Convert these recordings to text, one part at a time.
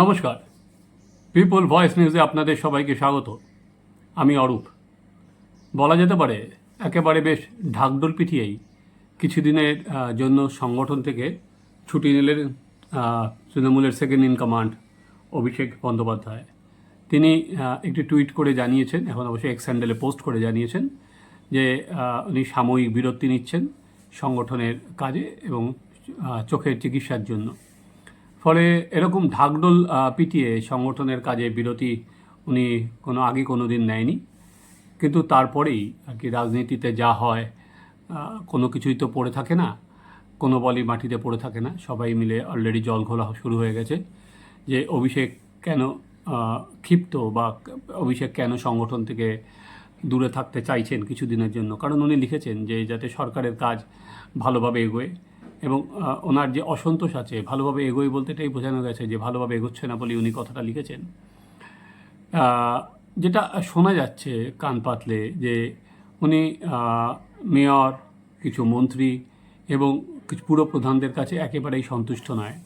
নমস্কার। People voice নিউজে আপনাদের সবাইকে স্বাগত। আমি অরূপ। বলা যেতে পারে, একেবারে বেশ ঢাকডোল পিটিয়েই কিছুদিনের জন্য সংগঠন থেকে ছুটি নিলেন তৃণমূলের second in command Abhishek Bandyopadhyay. তিনি একটি টুইট করে জানিয়েছেন, এখন অবশ্যই এক্স হ্যান্ডেলে পোস্ট করে জানিয়েছেন, যে উনি সাময়িক বিরতি নিচ্ছেন সংগঠনের কাজে এবং চোখের চিকিৎসার জন্য। ফলে এরকম ঢাকডোল পিটিয়ে সংগঠনের কাজে বিরতি উনি কোনো আগে কোনো দিন নেয়নি। কিন্তু তারপরেই আর কি রাজনীতিতে যা হয় কোনো কিছুই তো পড়ে থাকে না, কোনো বলই মাটিতে পড়ে থাকে না। সবাই মিলে অলরেডি জল ঘোলা শুরু হয়ে গেছে যে অভিষেক কেন ক্ষিপ্ত বা অভিষেক কেন সংগঠন থেকে দূরে থাকতে চাইছেন কিছুদিনের জন্য? কারণ উনি লিখেছেন যে যাতে সরকারের কাজ ভালোভাবে এগোয় এবং ওনার যে অসন্তোষ আছে, ভালোভাবে এগোয় বলতে এটাই বোঝানো গেছে যে ভালোভাবে এগোচ্ছে না বলে উনি কথাটা লিখেছেন। যেটা শোনা যাচ্ছে কান পাতলে যে উনি মেয়র, কিছু মন্ত্রী এবং কিছু পুরপ্রধানদের কাছে একেবারেই সন্তুষ্ট নয়।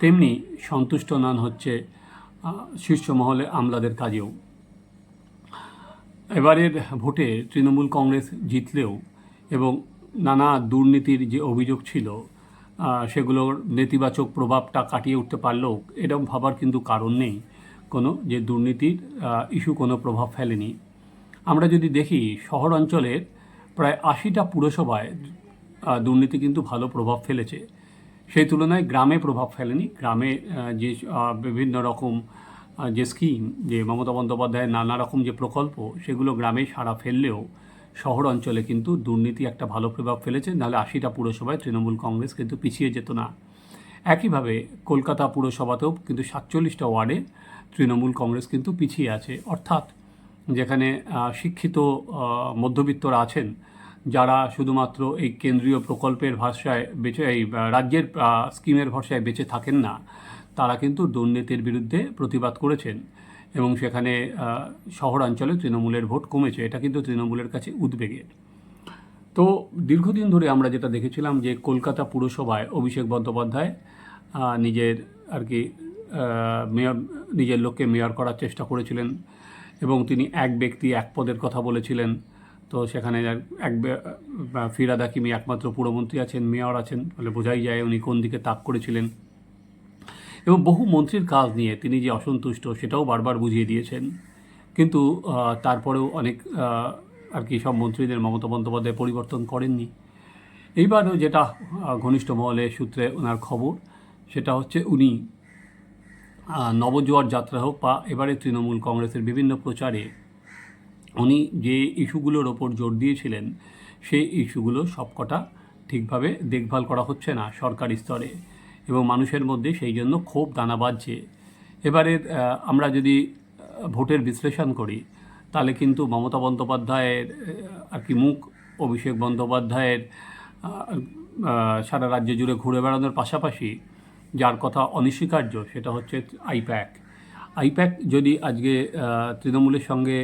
তেমনি সন্তুষ্ট নন হচ্ছে শীর্ষ মহলে আমলাদের কাজেও। এবারের ভোটে তৃণমূল কংগ্রেস জিতলেও এবং নানা দুর্নীতির যে অভিযোগ ছিল সেগুলোর নেতিবাচক প্রভাবটা কাটিয়ে উঠতে পারলেও এরকম ভাবার কিন্তু কারণ নেই কোনো যে দুর্নীতির ইস্যু কোনো প্রভাব ফেলেনি। আমরা যদি দেখি শহর অঞ্চলের প্রায় আশিটা পুরসভায় দুর্নীতি কিন্তু ভালো প্রভাব ফেলেছে। সেই তুলনায় গ্রামে প্রভাব ফেলেনি। গ্রামে যে বিভিন্ন রকম যে স্কিম যে মমতা বন্দ্যোপাধ্যায়ের নানা রকম যে প্রকল্প, সেগুলো গ্রামে সাড়া ফেললেও শহর অঞ্চলে কিন্তু দুর্নীতি একটা ভালো প্রভাব ফেলেছে, নাহলে আশিটা পুরসভায় তৃণমূল কংগ্রেস কিন্তু পিছিয়ে যেত না। একইভাবে কলকাতা পুরসভাতেও কিন্তু সাতচল্লিশটা ওয়ার্ডে তৃণমূল কংগ্রেস কিন্তু পিছিয়ে আছে। অর্থাৎ যেখানে শিক্ষিত মধ্যবিত্তরা আছেন, যারা শুধুমাত্র এই কেন্দ্রীয় প্রকল্পের ভাষায় বেঁচে, এই রাজ্যের স্কিমের ভরসায় বেঁচে থাকেন না, তারা কিন্তু দুর্নীতির বিরুদ্ধে প্রতিবাদ করেছেন। এবং সেখানে শহরাঞ্চলে তৃণমূলের ভোট কমেছে, এটা কিন্তু তৃণমূলের কাছে উদ্বেগের তো দীর্ঘদিন ধরে আমরা যেটা দেখেছিলাম যে কলকাতা পুরসভায় অভিষেক বন্দ্যোপাধ্যায় নিজের আর কি মেয়র, নিজের লোককে মেয়র করার চেষ্টা করেছিলেন এবং তিনি এক ব্যক্তি এক পদের কথা বলেছিলেন। তো সেখানে এক- ফিরাদ হাকিমি একমাত্র পুরমন্ত্রী আছেন, মেয়র আছেন ফলে বোঝাই যায় উনি কোন দিকে তাক করেছিলেন। এবং বহু মন্ত্রীর কাজ নিয়ে তিনি যে অসন্তুষ্ট সেটাও বারবার বুঝিয়ে দিয়েছেন। কিন্তু তারপরেও অনেক আর কি সব মন্ত্রীদের মমতা বন্দ্যোপাধ্যায় পরিবর্তন করেননি। এইবারও যেটা ঘনিষ্ঠ মহলে সূত্রে ওনার খবর, সেটা হচ্ছে উনি নবজোয়ার যাত্রা হোক বা এবারে তৃণমূল কংগ্রেসের বিভিন্ন প্রচারে, উনি যে ইস্যুগুলোর ওপর জোর দিয়েছিলেন, সেই ইস্যুগুলো সবকটা ঠিকভাবে দেখভাল করা হচ্ছে না সরকারি স্তরে। এবং মানুষের মধ্যে সেই জন্য ক্ষোভ দানা বাঁধছে এবারে আমরা যদি ভোটের বিশ্লেষণ করি, তাহলে কিন্তু মমতা বন্দ্যোপাধ্যায়ের আর কি মুখ, অভিষেক বন্দ্যোপাধ্যায়ের সারা রাজ্য জুড়ে ঘুরে বেড়ানোর পাশাপাশি যার কথা অনস্বীকার্য সেটা হচ্ছে আইপ্যাক। আইপ্যাক যদি আজকে তৃণমূলের সঙ্গে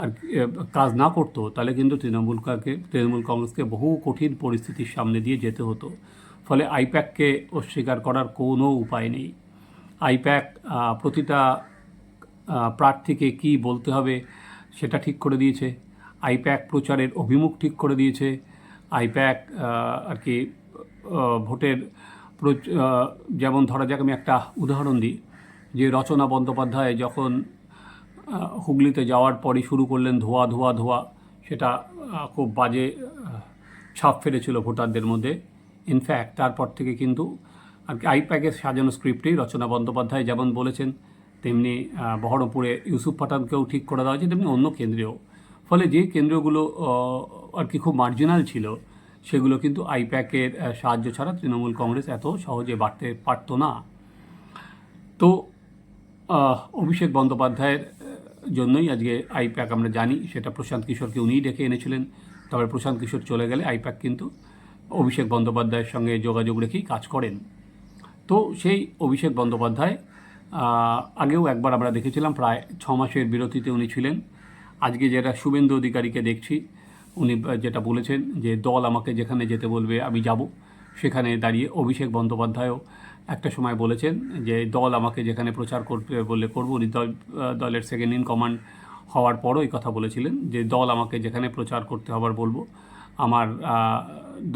আর কাজ না করতো, তাহলে কিন্তু তৃণমূলকে তৃণমূল কংগ্রেসকে বহু কঠিন পরিস্থিতির সামনে দিয়ে যেতে হতো। ফলে আইপ্যাককে অস্বীকার করার কোনো উপায় নেই। আইপ্যাক প্রতিটা প্রার্থীকে কি বলতে হবে সেটা ঠিক করে দিয়েছে। আইপ্যাক প্রচারের অভিমুখ ঠিক করে দিয়েছে। আইপ্যাক আর কি ভোটের যেমন ধরা যাক, আমি একটা উদাহরণ দিই। যে রচনা বন্দ্যোপাধ্যায় যখন হুগলিতে যাওয়ার পরই শুরু করলেন ধোয়া ধোয়া ধোয়া, সেটা খুব বাজে ছাপ ফেলেছিল ভোটারদের মধ্যে। ইনফ্যাক্ট তারপর থেকে কিন্তু আর কি আইপ্যাকের সাজানো স্ক্রিপ্টেই রচনা বন্দ্যোপাধ্যায় যেমন বলেছেন, তেমনি বহরমপুরে ইউসুফ পাঠানকেও ঠিক করে দেওয়া হয়েছে, তেমনি অন্য কেন্দ্রেও। ফলে যে কেন্দ্রগুলো আর কি খুব মার্জিনাল ছিল, সেগুলো কিন্তু আইপ্যাকের সাহায্য ছাড়া তৃণমূল কংগ্রেস এত সহজে বাড়তে পারতো না। তো অভিষেক বন্দ্যোপাধ্যায়ের জন্যই আজকে আইপ্যাক আমরা জানি, সেটা প্রশান্ত কিশোরকে উনিই ডেকে এনেছিলেন। তবে প্রশান্ত কিশোর চলে গেলে আইপ্যাক কিন্তু অভিষেক বন্দ্যোপাধ্যায়ের সঙ্গে যোগাযোগ রেখেই কাজ করেন। তো সেই অভিষেক বন্দ্যোপাধ্যায় আগেও একবার আমরা দেখেছিলাম, প্রায় ছ মাসের বিরতিতে উনি ছিলেন। আজকে যেটা শুভেন্দু অধিকারীকে দেখছি, উনি যেটা বলেছেন যে, দল আমাকে যেখানে যেতে বলবে, আমি যাব। সেখানে দাঁড়িয়ে অভিষেক বন্দ্যোপাধ্যায়ও একটা সময় বলেছেন যে, দল আমাকে যেখানে প্রচার করতে বলে করব। উনি দল দলের সেকেন্ড ইন কমান্ড হওয়ার পরও এই কথা বলেছিলেন যে, দল আমাকে যেখানে প্রচার করতে হবার বলব আমার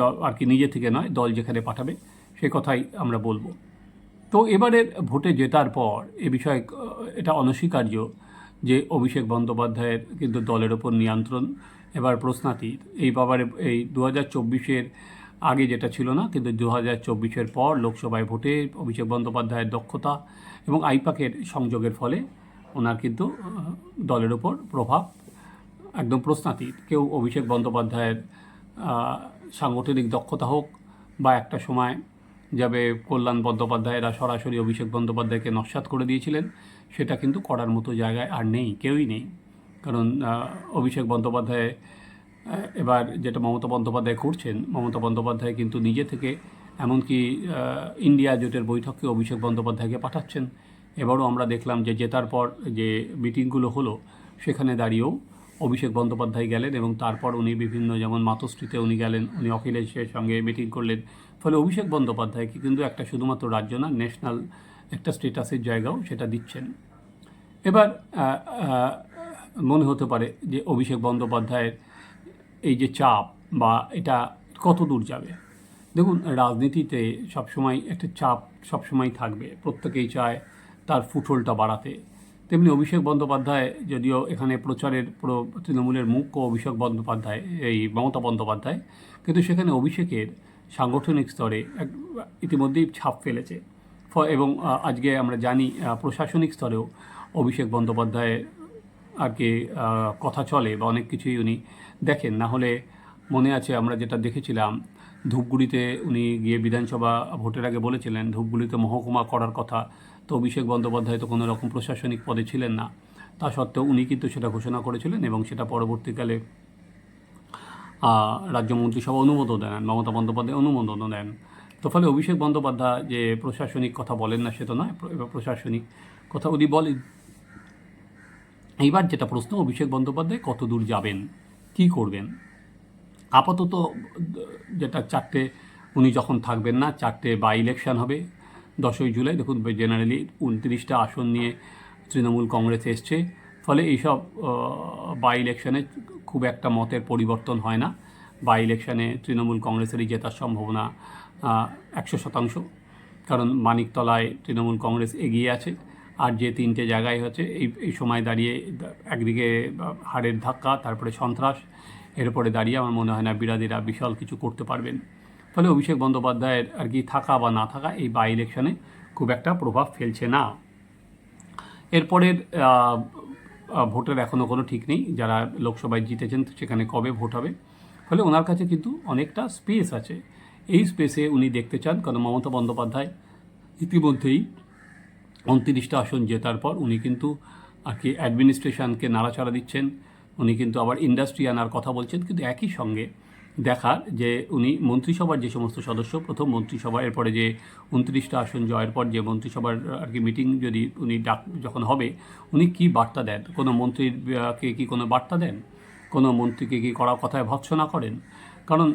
দল আর কি নিজে থেকে নয়, দল যেখানে পাঠাবে, সে কথাই আমরা বলব। তো এবারের ভোটে জেতার পর এ বিষয়ে এটা অনস্বীকার্য যে অভিষেক বন্দ্যোপাধ্যায়ের কিন্তু দলের ওপর নিয়ন্ত্রণ। এবার প্রশ্নাতীত এই বাবারে, এই দু হাজার চব্বিশের আগে যেটা ছিল না, কিন্তু দু হাজার চব্বিশের পর লোকসভায় ভোটে অভিষেক বন্দ্যোপাধ্যায়ের দক্ষতা এবং আইপাকের সংযোগের ফলে ওনার কিন্তু দলের ওপর প্রভাব। একদম প্রশ্নাতীত কেউ অভিষেক বন্দ্যোপাধ্যায়ের সাংগঠনিক দক্ষতা হোক বা একটা সময় যাবে কল্যাণ বন্দ্যোপাধ্যায়েরা সরাসরি অভিষেক বন্দ্যোপাধ্যায়কে নস্বাত করে দিয়েছিলেন, সেটা কিন্তু করার মতো জায়গায় আর নেই, কেউই নেই। কারণ অভিষেক বন্দ্যোপাধ্যায় এবার যেটা মমতা বন্দ্যোপাধ্যায় করছেন, মমতা বন্দ্যোপাধ্যায় কিন্তু নিজে থেকে এমনকি ইন্ডিয়া জোটের বৈঠকে অভিষেক বন্দ্যোপাধ্যায়কে পাঠাচ্ছেন। এবারও আমরা দেখলাম যে জেতার পর যে মিটিংগুলো হলো, সেখানে দাঁড়িয়েও অভিষেক বন্দ্যোপাধ্যায় গেলেন এবং তারপর উনি বিভিন্ন যেমন মাতশ্রীতে উনি গেলেন, উনি অখিলেশের সঙ্গে মিটিং করলেন। ফলে অভিষেক বন্দ্যোপাধ্যায়কে কিন্তু একটা শুধুমাত্র রাজ্য না ন্যাশনাল একটা স্টেটাসের জায়গাও সেটা দিচ্ছেন। এবার মনে হতে পারে যে অভিষেক বন্দ্যোপাধ্যায়ের এই যে চাপ বা এটা কত দূর যাবে? দেখুন, রাজনীতিতে সবসময় একটা চাপ সবসময় থাকবে। প্রত্যেকেই চায় তার ফুটলটা বাড়াতে। তেমনি অভিষেক বন্দ্যোপাধ্যায় যদিও এখানে প্রচারের পুরো তৃণমূলের মুখ্য অভিষেক বন্দ্যোপাধ্যায়, এই মমতা বন্দ্যোপাধ্যায়, কিন্তু সেখানে অভিষেকের সাংগঠনিক স্তরে এক, ইতিমধ্যেই ছাপ ফেলেছে। এবং আজকে আমরা জানি প্রশাসনিক স্তরেও অভিষেক বন্দ্যোপাধ্যায়ের আর কি কথা চলে বা অনেক কিছুই উনি দেখেন। না হলে মনে আছে, আমরা যেটা দেখেছিলাম, ধূপগুড়িতে উনি গিয়ে বিধানসভা ভোটের আগে বলেছিলেন, ধূপগুড়িতে মহকুমা করার কথা। তো অভিষেক বন্দ্যোপাধ্যায় তো কোনো রকম প্রশাসনিক পদে ছিলেন না। তা সত্ত্বেও উনি কিন্তু সেটা ঘোষণা করেছিলেন এবং সেটা পরবর্তীকালে রাজ্য মন্ত্রিসভা অনুমোদন দেন, মমতা বন্দ্যোপাধ্যায় অনুমোদন দেন। তো ফলে অভিষেক বন্দ্যোপাধ্যায় যে প্রশাসনিক কথা বলেন না, সে তো নয় প্রশাসনিক কথা উনি বলেন। এইবার যেটা প্রশ্ন, অভিষেক বন্দ্যোপাধ্যায় কত দূর যাবেন, কি করবেন? আপাতত, যেটা চারটে, উনি যখন থাকবেন না, চারটে বাই ইলেকশন হবে, দশই জুলাই, দেখুন জেনারেলি উনত্রিশটা আসন নিয়ে তৃণমূল কংগ্রেস এসছে, ফলে এইসব বাই ইলেকশনে খুব একটা মতের পরিবর্তন হয় না। বাই ইলেকশানে তৃণমূল কংগ্রেসেরই জেতার সম্ভাবনা একশো শতাংশ, কারণ মানিকতলায় তৃণমূল কংগ্রেস এগিয়ে আছে, আর যে তিনটে জায়গায় হচ্ছে, এই এই সময় দাঁড়িয়ে, একদিকে হাড়ের ধাক্কা, তারপরে সন্ত্রাস এরপরে দাঁড়িয়ে আমার মনে হয় না বিরাধীরা বিশাল কিছু করতে পারবেন। ফলে অভিষেক বন্দ্যোপাধ্যায়ের আর কি থাকা বা না থাকা এই বাই ইলেকশনে খুব একটা প্রভাব ফেলছে না। এরপরের ভোটের এখনও কোনো ঠিক নেই। যারা লোকসভায় জিতেছেন সেখানে কবে ভোট হবে? ফলে ওনার কাছে কিন্তু অনেকটা স্পেস আছে। এই স্পেসে উনি দেখতে চান, কারণ মমতা বন্দ্যোপাধ্যায় ইতিমধ্যেই উনত্রিশটা আসন জেতার পর উনি কিন্তু আর কি অ্যাডমিনিস্ট্রেশনকে নাড়াচাড়া দিচ্ছেন। উনি কিন্তু আবার ইন্ডাস্ট্রি আনার কথা বলছেন কিন্তু একই সঙ্গে দেখার যে উনি মন্ত্রিসভার যে সমস্ত সদস্য প্রথম মন্ত্রিসভা এরপরে যে উনত্রিশটা আসন জয়ের পর যে মন্ত্রিসভার আর কি মিটিং যদি উনি ডাক যখন হবে উনি কি বার্তা দেন? কোনো মন্ত্রীর আহ, কে কোনো বার্তা দেন? কোনো মন্ত্রীকে কি কড়া কথায় ভৎসনা করেন? কারণ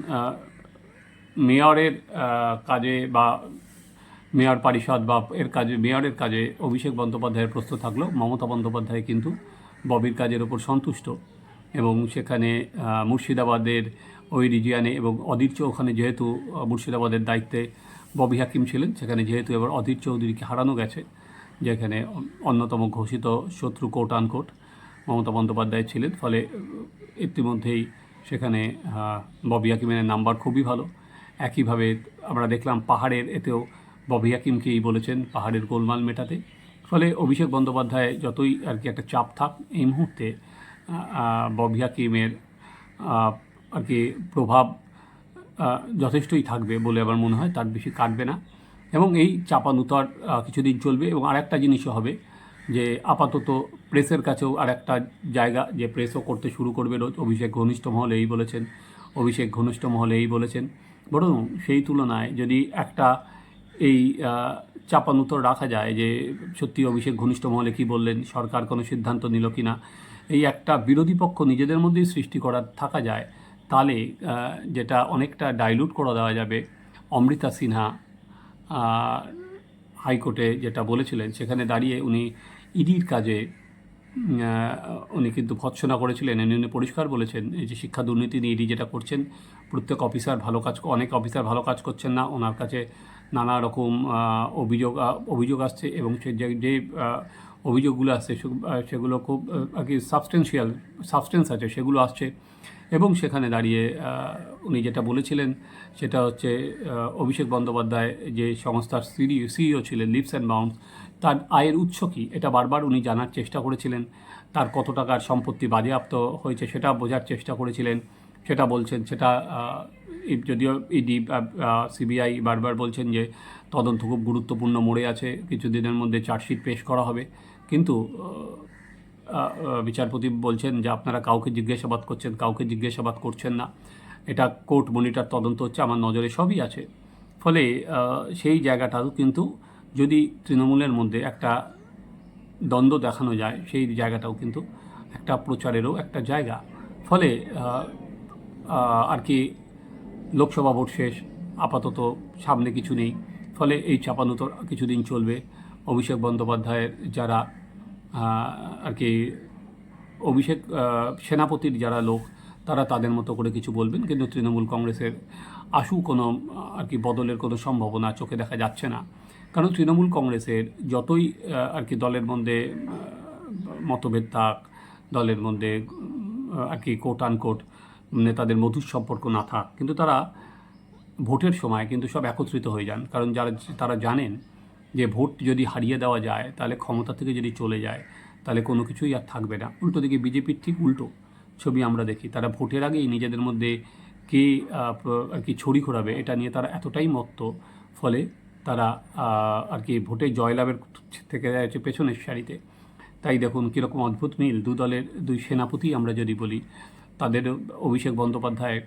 মেয়রের কাজে বা মেয়র পরিষদ বা এর কাজে মেয়রের কাজে অভিষেক বন্দ্যোপাধ্যায়ের প্রস্তুত থাকলেও মমতা বন্দ্যোপাধ্যায় কিন্তু ববির কাজের ওপর সন্তুষ্ট। এবং সেখানে মুর্শিদাবাদের ওই রিজিয়ানে এবং অধীর ওখানে যেহেতু মুর্শিদাবাদের দায়িত্বে ববি হাকিম ছিলেন, সেখানে যেহেতু এবার অধীর চৌধুরীকে হারানো গেছে, যেখানে অন্যতম ঘোষিত শত্রু কোট আনকোট মমতা বন্দ্যোপাধ্যায় ছিলেন, ফলে ইতিমধ্যেই সেখানে ববি হাকিমের নাম্বার খুবই ভালো। একইভাবে আমরা দেখলাম পাহাড়ের, এতেও ববি হাকিমকেই বলেছেন পাহাড়ের গোলমাল মেটাতে। ফলে অভিষেক বন্দ্যোপাধ্যায় যতই আর কি একটা চাপ থাক, এই মুহূর্তে ববি হাকিমের আহ, আর কি প্রভাব যথেষ্টই থাকবে বলে আমার মনে হয় তার বেশি কাটবে না। এবং এই চাপানুতর কিছুদিন চলবে। এবং আরেকটা জিনিসও হবে যে আপাতত প্রেসের কাছেও আরেকটা জায়গা যে প্রেসও করতে শুরু করবে রোজ। অভিষেক ঘনিষ্ঠ মহলে এই বলেছেন অভিষেক ঘনিষ্ঠ মহলে এই বলেছেন। বরং সেই তুলনায় যদি একটা এই চাপানুতর রাখা যায় যে সত্যি অভিষেক ঘনিষ্ঠ মহলে কী বললেন সরকার কোনো সিদ্ধান্ত নিল কি না এই একটা বিরোধী পক্ষ নিজেদের মধ্যেই সৃষ্টি করা থাকা যায়, তাহলে যেটা অনেকটা ডাইলুট করে দেওয়া যাবে অমৃতা সিনহা হাইকোর্টে যেটা বলেছিলেন, সেখানে দাঁড়িয়ে উনি ইডির কাজে উনি কিন্তু ভৎসনা করেছিলেন উনি উনি পরিষ্কার বলেছেন, এই যে শিক্ষা দুর্নীতি নিয়ে ইডি যেটা করছেন, প্রত্যেক অফিসার ভালো কাজ, অনেক অফিসার ভালো কাজ করছেন না, ওনার কাছে নানা রকম অভিযোগ অভিযোগ আসছে এবং সে যে অভিযোগগুলো আসছে সেগুলো খুব আর কি সাবস্টেন্সিয়াল সাবস্টেন্স আছে, সেগুলো আসছে। এবং সেখানে দাঁড়িয়ে উনি যেটা বলেছিলেন, সেটা হচ্ছে অভিষেক বন্দ্যোপাধ্যায় যে সংস্থার সিডি, সিইও ছিলেন লিপস অ্যান্ড বাউন্স তার আয়ের উৎস কী? এটা বারবার উনি জানার চেষ্টা করেছিলেন। তার কত টাকার সম্পত্তি বাজেয়াপ্ত হয়েছে সেটা বোঝার চেষ্টা করেছিলেন। সেটা বলছেন, সেটা যদিও ইডি সিবিআই বারবার বলছেন যে তদন্ত খুব গুরুত্বপূর্ণ মোড়ে আছে, কিছুদিনের মধ্যে চার্জশিট পেশ করা হবে। কিন্তু বিচারপতি বলছেন যে আপনারা কাউকে জিজ্ঞাসাবাদ করছেন, কাউকে জিজ্ঞাসাবাদ করছেন না। এটা কোর্ট মনিটার তদন্ত হচ্ছে, আমার নজরে সবই আছে। ফলে সেই জায়গাটাও কিন্তু যদি তৃণমূলের মধ্যে একটা দ্বন্দ্ব দেখানো যায়, সেই জায়গাটাও কিন্তু একটা প্রচারেরও একটা জায়গা। ফলে আর কি লোকসভা ভোট শেষ, আপাতত সামনে কিছু নেই। ফলে এই চাপানো তো কিছুদিন চলবে। অভিষেক বন্দ্যোপাধ্যায়ের যারা আর কি, অভিষেক সেনাপতির যারা লোক, তারা তাদের মতো করে কিছু বলবেন, কিন্তু তৃণমূল কংগ্রেসের আশু কোনো, আর কি, বদলের কোনো সম্ভাবনা চোখে দেখা যাচ্ছে না। কারণ তৃণমূল কংগ্রেসের যতই আর কি, দলের মধ্যে মতভেদ থাক, দলের মধ্যে আর কি কোট আনকোট নেতাদের মধুর সম্পর্ক না থাক, কিন্তু তারা ভোটের সময় কিন্তু সব একত্রিত হয়ে যান। কারণ যারা, তারা জানেন যে ভোট যদি হারিয়ে দেওয়া যায়, তাহলে ক্ষমতা থেকে যদি চলে যায়, তাহলে কোনো কিছুই আর থাকবে না। উল্টো দিকে বিজেপির ঠিক উল্টো ছবি আমরা দেখি। তারা ভোটের আগেই নিজেদের মধ্যে কে আর কি ছড়ি ঘোরাবে এটা নিয়ে তারা এতটাই মত্ত। ফলে তারা আর কি ভোটে জয়লাভের থেকে যাচ্ছে পেছনের সারিতে। তাই দেখুন কীরকম অদ্ভুত মিল দু দলের দুই সেনাপতি আমরা যদি বলি, তাদের অভিষেক বন্দ্যোপাধ্যায়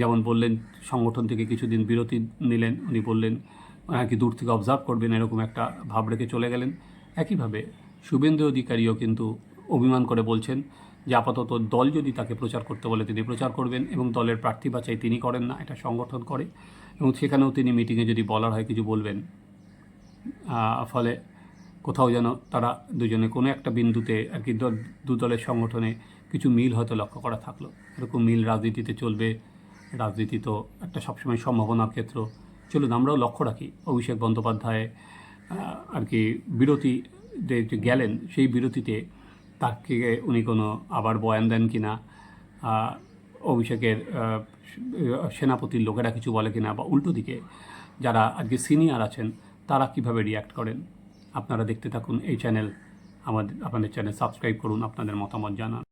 যেমন বললেন, সংগঠন থেকে কিছুদিন বিরতি নিলেন, উনি বললেন আর কি দূর থেকে অবজার্ভ করবেন, এরকম একটা ভাব রেখে চলে গেলেন। একইভাবে শুভেন্দু অধিকারীও কিন্তু অভিমান করে বলছেন যে আপাতত দল যদি তাকে প্রচার করতে বলে তিনি প্রচার করবেন এবং দলের প্রার্থী বাছাই তিনি করেন না, এটা সংগঠন করে। এবং সেখানেও তিনি মিটিংয়ে যদি বলার হয়, কিছু বলবেন ফলে কোথাও যেন তারা দুজনে কোনো একটা বিন্দুতে আর কি দু দলের সংগঠনে কিছু মিল হয়তো লক্ষ্য করা থাকল। এরকম মিল রাজনীতিতে চলবে, রাজনীতি তো একটা সবসময় সম্ভাবনার ক্ষেত্র। চলুন, আমরাও লক্ষ্য রাখি, অভিষেক বন্দ্যোপাধ্যায় আর কি বিরতি যে গেলেন, সেই বিরতিতে তাকে উনি কোনো আবার বয়ান দেন কি না অভিষেকের সেনাপতির লোকেরা কিছু বলে কিনা, বা উল্টো দিকে যারা আজকে সিনিয়র আছেন, তারা কীভাবে রিয়্যাক্ট করেন, আপনারা দেখতে থাকুন এই চ্যানেল আমাদের, আপনাদের চ্যানেল সাবস্ক্রাইব করুন, আপনাদের মতামত জানান।